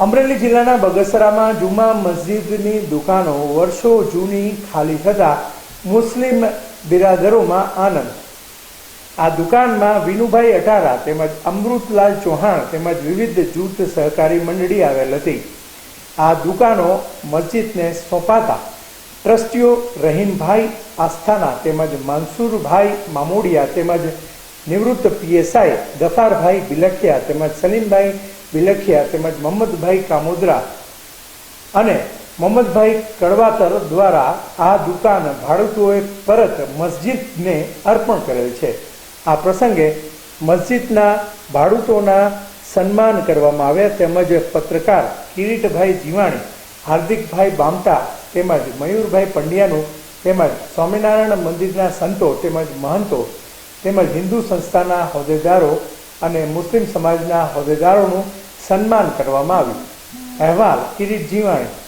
અમરેલી જિલ્લાના બગસરામાં જુમા મસ્જિદની દુકાનો વર્ષો જૂની ખાલી થતા મુસ્લિમ બિરાદરોમાં આનંદ. આ દુકાનમાં વિનુભાઈ અટારા તેમજ અમૃતલાલ ચૌહાણ તેમજ વિવિધ જૂથ સહકારી મંડળી આવેલ હતી. આ દુકાનો મસ્જિદને સોંપાતા ટ્રસ્ટીઓ રહીમભાઈ આસ્થાના તેમજ મનસુરભાઈ મામોડિયા તેમજ નિવૃત્ત પીએસઆઈ ગફારભાઈ બિલખિયા તેમજ સલીમભાઈ બિલખિયા તેમજ મોહમ્મદભાઈ કામોદરા અને મોહમ્મદભાઈ કડવાતર દ્વારા આ દુકાન ભાડુતોએ પરત મસ્જિદને અર્પણ કરેલ છે. આ પ્રસંગે મસ્જિદના ભાડૂતોના સન્માન કરવામાં આવ્યા તેમજ પત્રકાર કિરીટભાઈ જીવાણી, હાર્દિકભાઈ બામટા તેમજ મયુરભાઈ પંડ્યાનું તેમજ સ્વામિનારાયણ મંદિરના સંતો તેમજ મહંતો તેમજ હિન્દુ સંસ્થાના હોદ્દેદારો અને મુસ્લિમ સમાજના હોદ્દેદારોનું સન્માન કરવામાં આવ્યું. અહેવાલ કિરીટ જીવાણી.